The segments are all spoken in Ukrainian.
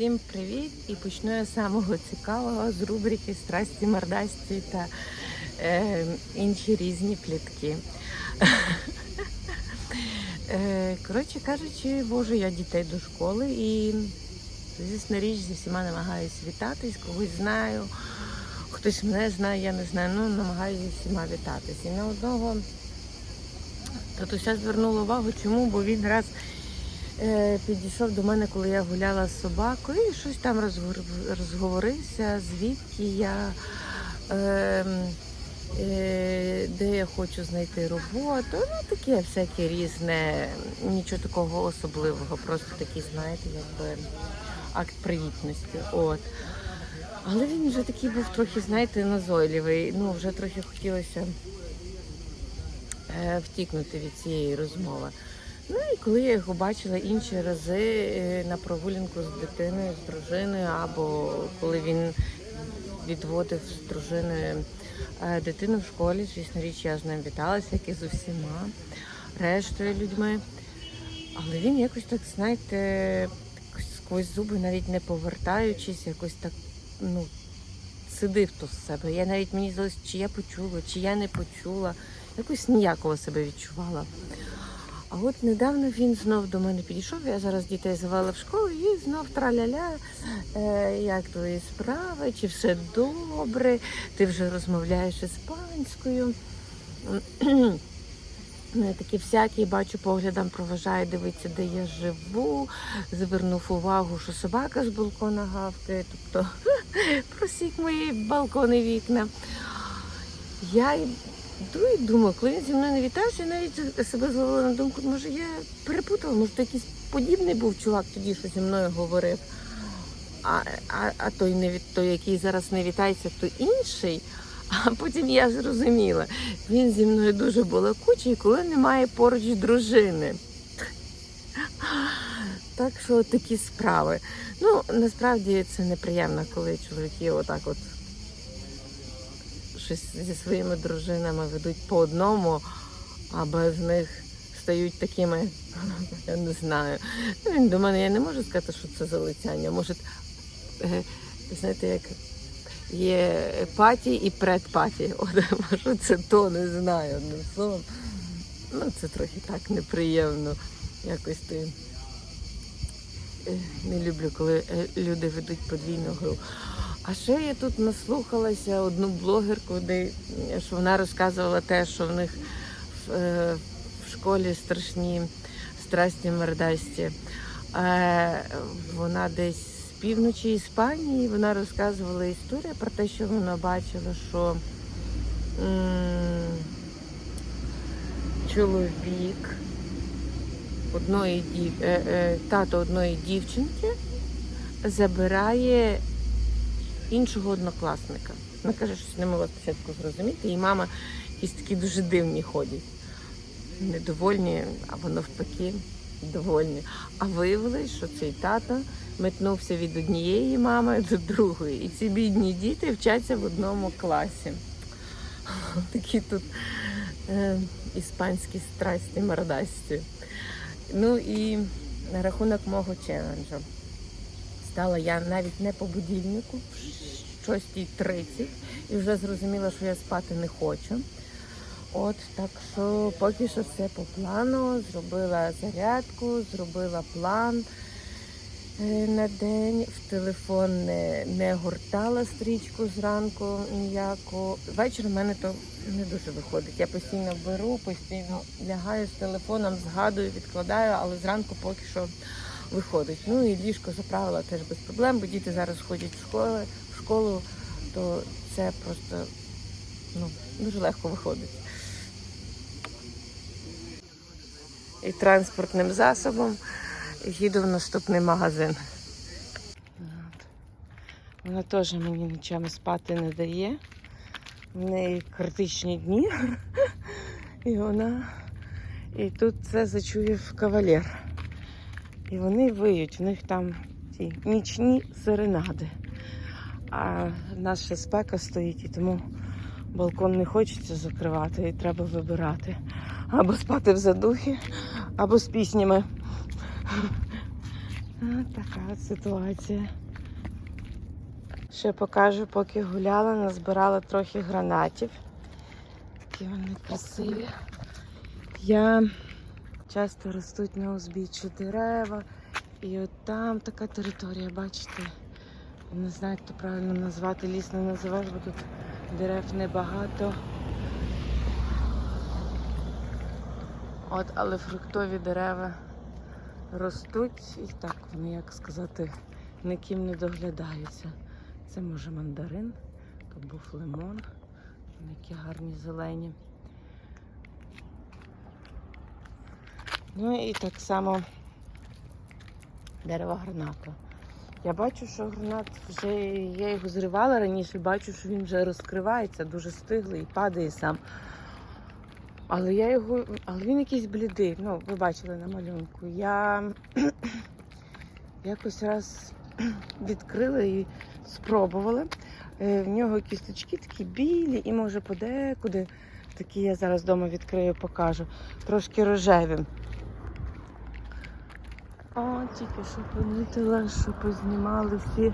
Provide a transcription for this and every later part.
Всім привіт! І почну я з самого цікавого з рубрики Страсті мордасті та е, інші різні плітки. Е, Коротше кажучи, вожу я дітей до школи і, звісно, річ зі всіма намагаюся вітатись, когось знаю, хтось мене знає, я не знаю, ну намагаюся зі всіма вітатись. І на одного татуся звернула увагу, чому, бо він раз підійшов до мене, коли я гуляла з собакою, і щось там розговорився, звідки я, е, е, де я хочу знайти роботу. Ну, таке всяке різне, нічого такого особливого, просто такий, знаєте, якби акт привітності. От. Але він вже такий був трохи, знаєте, назойливий. Ну, вже трохи хотілося е, втікнути від цієї розмови. Ну і коли я його бачила інші рази е, на прогулянку з дитиною, з дружиною, або коли він відводив з дружиною е, дитину в школі, звісно річ, я з ним віталася, як і з усіма рештою людьми. Але він якось так, знаєте, сквозь зуби, навіть не повертаючись, якось так, ну, сидив то з себе. Я навіть мені здалося, чи я почула, чи я не почула. Якось ніяково себе відчувала. А от недавно він знов до мене підійшов. Я зараз дітей завела в школу і знов траля-ля, е, як твої справи, чи все добре, ти вже розмовляєш іспанською. Ну, Такі всякі, бачу, поглядом проважає, дивиться, де я живу. Звернув увагу, що собака з балкона гавкає, тобто просік мої балкони вікна. Я йду і думаю, коли він зі мною не вітався, я навіть себе зловила на думку, може я перепутала, може то якийсь подібний був чувак тоді, що зі мною говорив. А, а, а той, не той, який зараз не вітається, то інший. А потім я зрозуміла, він зі мною дуже балакучий, коли немає поруч дружини. Так що такі справи. Ну, насправді це неприємно, коли чоловіки отак от щось зі своїми дружинами ведуть по одному, а без них стають такими, я не знаю. Ну, він до мене, я не можу сказати, що це залицяння. Може, е, знаєте, як є паті і предпаті. От, може, це то не знаю. Одним словом, ну це трохи так неприємно. Якось ти е, не люблю, коли е, люди ведуть подвійну гру. А ще я тут наслухалася одну блогерку, де що вона розказувала те, що в них в, е, в школі страшні страсті мордасті. Е, вона десь з півночі Іспанії вона розказувала історію про те, що вона бачила, що чоловік одної е, тато одної дівчинки забирає іншого однокласника. Вона каже, що не могла спочатку зрозуміти, і мама якісь такі дуже дивні ходять. Недовольні, або навпаки, довольні. А виявилось, що цей тато метнувся від однієї мами до другої. І ці бідні діти вчаться в одному класі. Такі тут е, іспанські страсті, мордасті. Ну і на рахунок мого челенджу. Стала я навіть не по будильнику в 6.30 і вже зрозуміла, що я спати не хочу. От так що поки що все по плану. Зробила зарядку, зробила план е, на день. В телефон не, не гортала стрічку зранку ніяку. Ввечері в мене то не дуже виходить. Я постійно беру, постійно лягаю з телефоном, згадую, відкладаю, але зранку поки що виходить. Ну і ліжко заправила теж без проблем, бо діти зараз ходять в школу, в школу, то це просто ну, дуже легко виходить. І транспортним засобом їду в наступний магазин. Вона теж мені нічого спати не дає. В неї критичні дні. І вона. І тут це зачує кавалер. І вони виють, в них там ті нічні серенади. А ще спека стоїть, і тому балкон не хочеться закривати, і треба вибирати. Або спати в задухі, або з піснями. Така от ситуація. Ще покажу, поки гуляла, назбирала трохи гранатів. Які вони красиві. Я часто ростуть на узбіччі дерева. І от там така територія, бачите. Не знаю, як то правильно назвати, ліс не називаєш, бо тут дерев небагато. От, але фруктові дерева ростуть і так вони, як сказати, ніким не доглядаються. Це може мандарин, тут був лимон, вони які гарні зелені. Ну і так само дерево гранату. Я бачу, що гранат вже я його зривала раніше, бачу, що він вже розкривається, дуже стиглий і падає сам. Але я його. Але він якийсь блідий. Ну, ви бачили на малюнку. Я якось раз відкрила і спробувала. Е, В нього кісточки такі білі і може подекуди. Такі я зараз вдома відкрию, покажу. Трошки рожеві. О, тільки що помітила, що познімали всі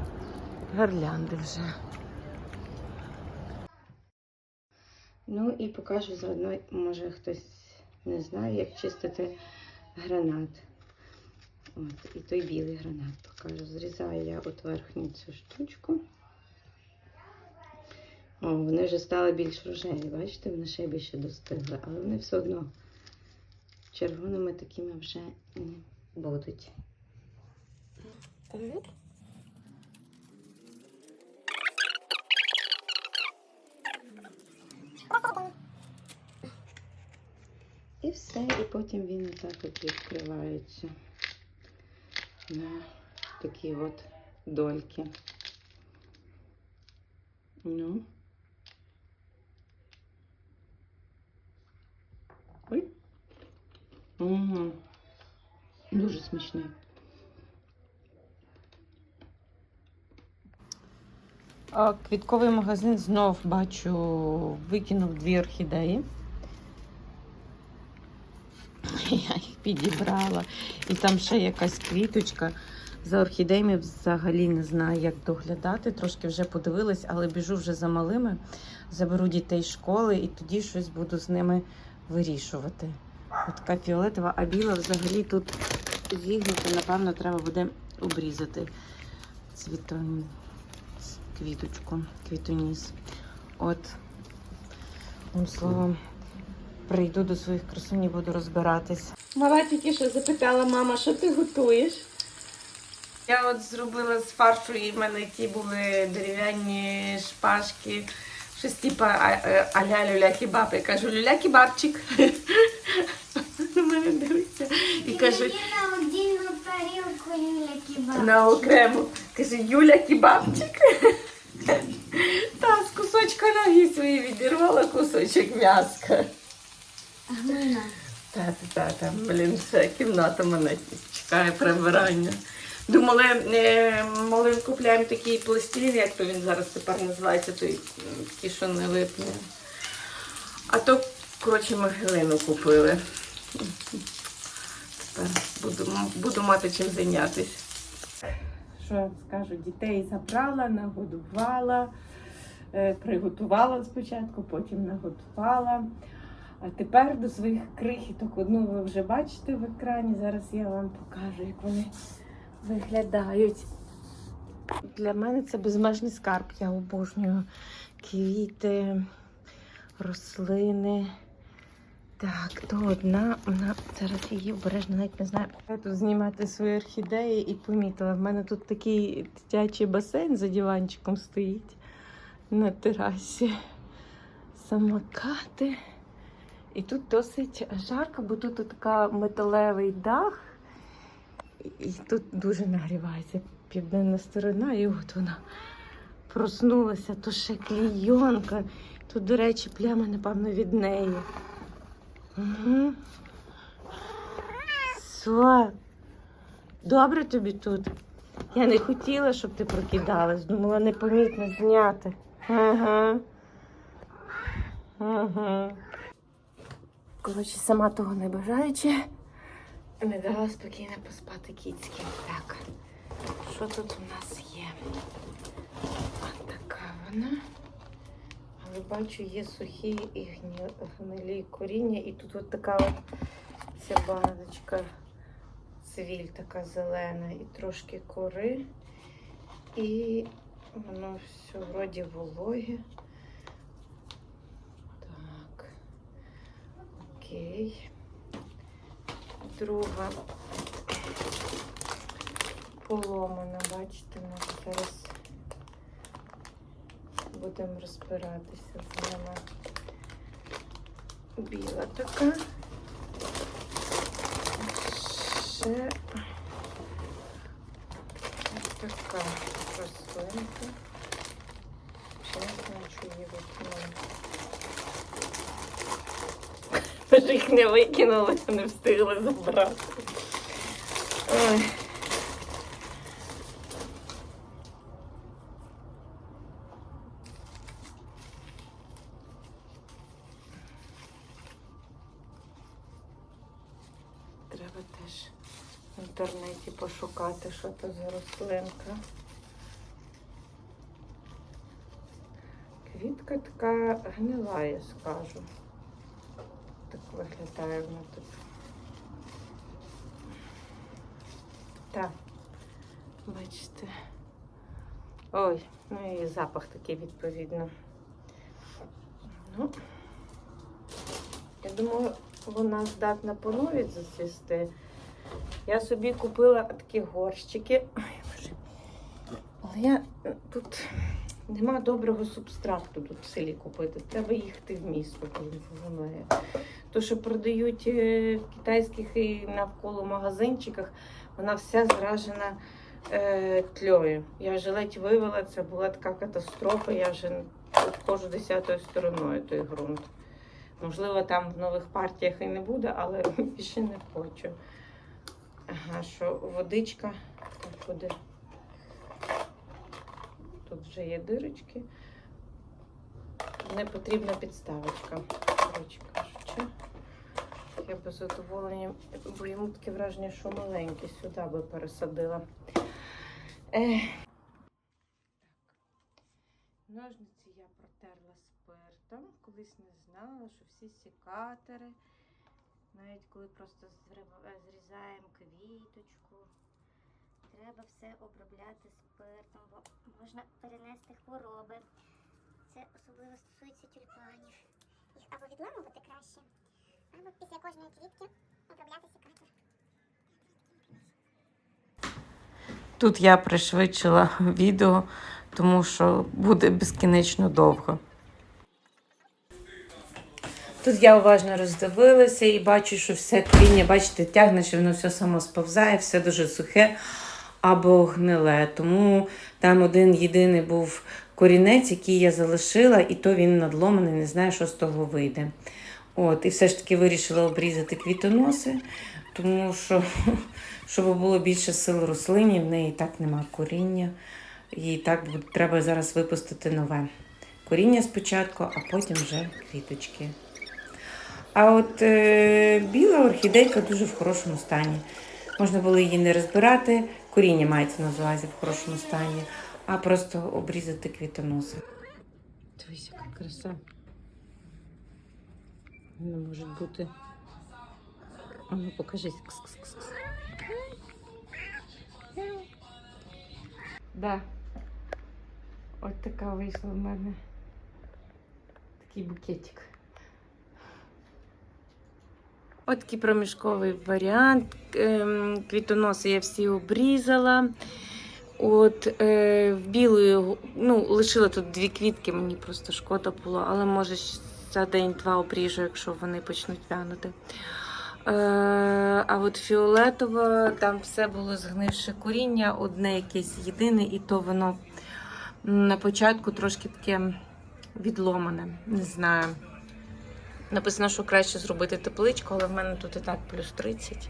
гирлянди вже. Ну і покажу заодно, може хтось не знає, як чистити гранат. От, і той білий гранат покажу. Зрізаю я от верхню цю штучку. О, вони вже стали більш рожеві, бачите, вони ще більше достигли, але вони все одно червоними такими вже не будуть. І все, і потім він отак от відкривається на такі от дольки. Ну. Ой. Угу. Смачний. Квітковий магазин знов бачу, викинув дві орхідеї. Я їх підібрала. І там ще якась квіточка. За орхідеями взагалі не знаю, як доглядати. Трошки вже подивилась, але біжу вже за малими. Заберу дітей з школи і тоді щось буду з ними вирішувати. От така фіолетова, а біла взагалі тут зігнута, напевно, треба буде обрізати цвітон... квіточку, квітоніс. От, словом, прийду до своїх красунь, буду розбиратись. Мала тільки що запитала мама, що ти готуєш? Я от зробила з фаршу, і в мене ті були дерев'яні шпажки. Щось типа е, аля люля-кебаб. Я кажу, люля-кебабчик. На мене дивиться. І кажуть, Юля кебаб. на окрему. Каже, Юля кебабчик. Та з кусочка ноги свої відірвала кусочок м'яска. Та, та, та, блін, ще кімната мене чекає прибирання. Думали, е, малим купляємо такий пластилін, як то він зараз тепер називається, той такий, що не липне. А то, коротше, ми глину купили. Тепер буду, буду мати чим зайнятися. Що скажу, дітей забрала, нагодувала, е, приготувала спочатку, потім наготувала. А тепер до своїх крихіток одну ви вже бачите в екрані. Зараз я вам покажу, як вони виглядають. Для мене це безмежний скарб. Я обожнюю квіти, рослини. Так, то одна, вона зараз її обережно навіть не знаю. Я тут знімати свої орхідеї і помітила. В мене тут такий дитячий басейн за диванчиком стоїть на терасі. Самокати. І тут досить жарко, бо тут така металевий дах. І тут дуже нагрівається південна сторона, і от вона проснулася, то ще клійонка. Тут, до речі, пляма, напевно, від неї. Угу. Добре тобі тут. Я не хотіла, щоб ти прокидалась. Думала непомітно зняти. Ага. Ага. Коротше, сама того не бажаючи, Не дала спокійно поспати кіцьки. Так, що тут у нас є? А така вона. Бачу, є сухі і гнилі коріння. І тут от така от ця баночка, цвіль така зелена і трошки кори. І воно все вроді вологе. Так. Окей. Друга поломана, бачите, ми зараз будемо розбиратися з ними. Біла така. Ще ось така рослинка. Ще не знаю, що її викинули. Ми ж їх не викинули, не встигли забрати. Ой. Треба теж в інтернеті пошукати, що це за рослинка. Квітка така гнила, я скажу. Так виглядає вона тут. Так, бачите. Ой, ну і запах такий відповідно. Ну, я думаю, вона здатна по новій зацвісти. Я собі купила такі горщики. Ой, боже. Але я е, тут нема доброго субстрату тут в селі купити. Треба їхати в місто, коли вимагає. То, що продають е, в китайських і навколо магазинчиках, вона вся зражена е, тльою. Я вже ледь вивела, це була така катастрофа. Я вже ходжу десятою стороною той ґрунт. Можливо, там в нових партіях і не буде, але більше не хочу. Ага, що водичка так буде. Тут вже є дирочки. Не потрібна підставочка. Кажучи. Я би з задоволенням, бо йому таке враження, що маленький сюди би пересадила. Ех. Ножниці я протерла спиртом. Колись не знала, що всі сікатори, навіть коли просто е, зрізаємо квіточку, Треба все обробляти спиртом, бо можна перенести хвороби. Це особливо стосується тюльпанів. Їх або відламувати краще, або після кожної квітки обробляти сікатор. Тут я пришвидшила відео, тому що буде безкінечно довго. Тут я уважно роздивилася і бачу, що все коріння, бачите, тягне, що воно все само сповзає, все дуже сухе або гниле. Тому там один єдиний був корінець, який я залишила, і то він надломаний, не знаю, що з того вийде. От, і все ж таки вирішила обрізати квітоноси, тому що, щоб було більше сил рослині, в неї так нема коріння. Їй так треба зараз випустити нове коріння спочатку, а потім вже квіточки. А от е, біла орхідейка дуже в хорошому стані. Можна було її не розбирати, коріння мається на увазі в хорошому стані, а просто обрізати квітоноси. Дивись, яка краса. Не може бути. А ну покажись. Кс-кс-кс. Да. От така вийшла в мене. Такий букетик. От такий проміжковий варіант. Ем, Квітоноси я всі обрізала. От е, в білої, ну, лишила тут дві квітки, мені просто шкода було, але може за день-два обріжу, якщо вони почнуть вянути. Е, а от фіолетова, там все було згнивше коріння, одне якесь єдине, і то воно на початку трошки таке відломане. Не знаю. Написано, що краще зробити тепличку, але в мене тут і так плюс 30.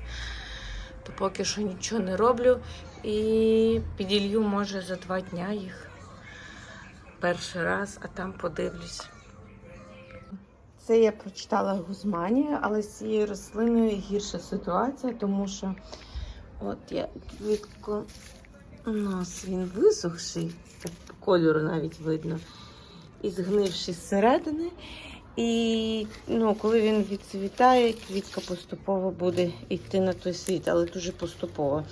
То поки що нічого не роблю. І піділью, може, за два дня їх перший раз, а там подивлюсь. Це я прочитала Гузманія, але з цією рослиною гірша ситуація, тому що от я квітку нос він висохший, кольору навіть видно, і згнивший зсередини. І ну, коли він відцвітає, квітка поступово буде йти на той світ, але дуже поступово.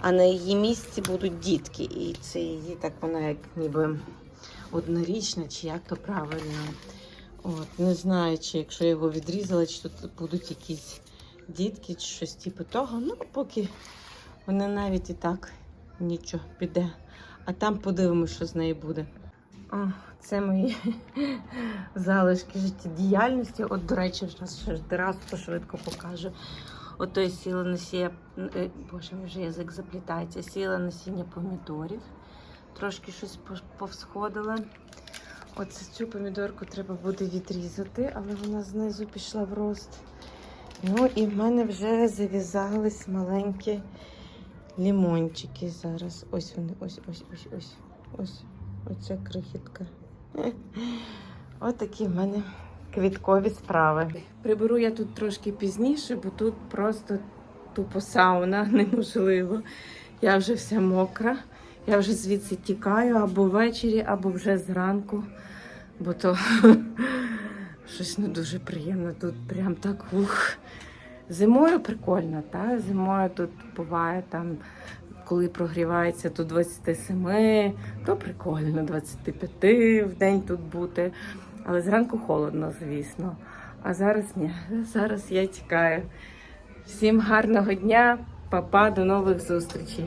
А на її місці будуть дітки. І це її так вона як ніби однорічна, чи як то правильно. От, не знаю, чи якщо я його відрізала, чи тут будуть якісь дітки, чи щось типу того. Ну, поки вона навіть і так нічого піде. А там подивимося, що з нею буде. О, це мої залишки життєдіяльності. От, до речі, ще раз швидко покажу. Ото я сіла насіння, е, боже, вже язик заплітається. Сіла насіння помідорів. Трошки щось повсходила. Оце цю помідорку треба буде відрізати, але вона знизу пішла в рост. Ну і в мене вже зав'язались маленькі лімончики зараз. Ось вони, ось, ось, ось, ось. Ось. Оця крихітка. Отакі в мене квіткові справи. Приберу я тут трошки пізніше, бо тут просто тупо сауна неможливо. Я вже вся мокра. Я вже звідси тікаю або ввечері, або вже зранку, бо то щось не дуже приємно. Тут прям так ух. Зимою прикольно, та? зимою тут буває там, коли прогрівається до 27, то прикольно, 25 в день тут бути. Але зранку холодно, звісно. А зараз ні, зараз я тікаю. Всім гарного дня, папа, до нових зустрічей.